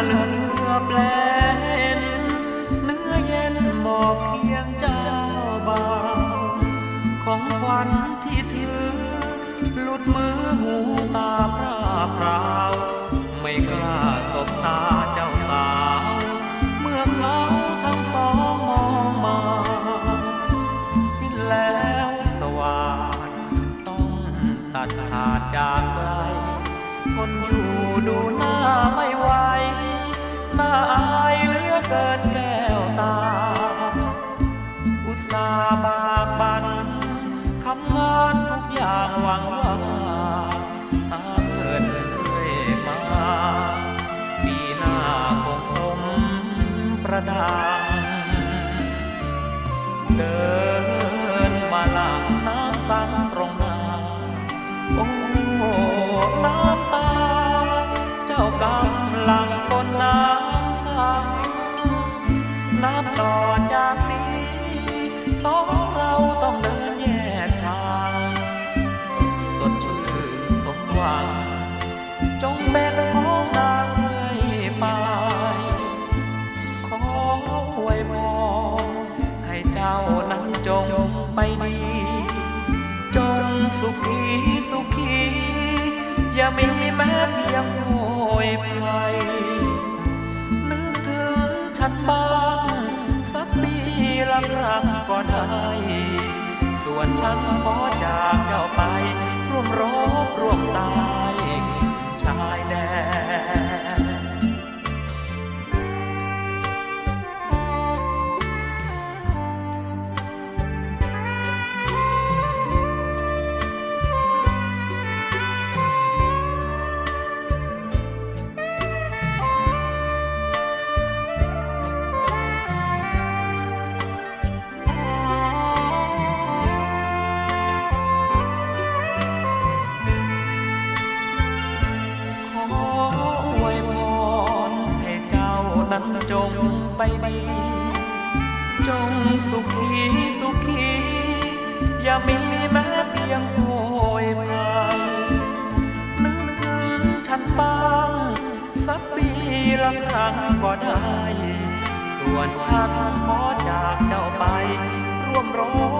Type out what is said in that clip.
อเลือแปลนเนื้อเย็นหมอบเพียงเจ้าบ่าวของขวัญที่ถือ หลุดมือหูตาพร่าพราว ไม่กล้าสบตาเจ้าสาว เมื่อเขาทั้งสองมองมาสิ้นแล้วสว่างต้องตัดขาดจากไกล ทนอยู่ดูหน้าไม่ไหว น่าอายเหลือเกินแก้วตา อุตสาห์บากบันทำงานทุกอย่างหวังว่าหาเงินเรื่อยมาปีหน้าคงสมประดังเดินมาหลังน้ำสังตรงหน้า นับต่อจากนี้สองเราต้องเดินแยกทางสดสดชื่นสมหวัง จงเป็นของนางเรื่อยไป ขออวยพรให้เจ้านั้นจงไปดี จงสุขีสุขี อย่ามีแม้เพียงโวยภัยนึกถึงฉันบ้าง ส่ว นั้นจงไปดี จงสุขีสุขี อย่ามีแม้เพียงโวยพายนึกถึงฉันบ้างสักปีละครั้งก็ได้ ส่วนฉันขอจากเจ้าไป ร่วมรบร่วมตาย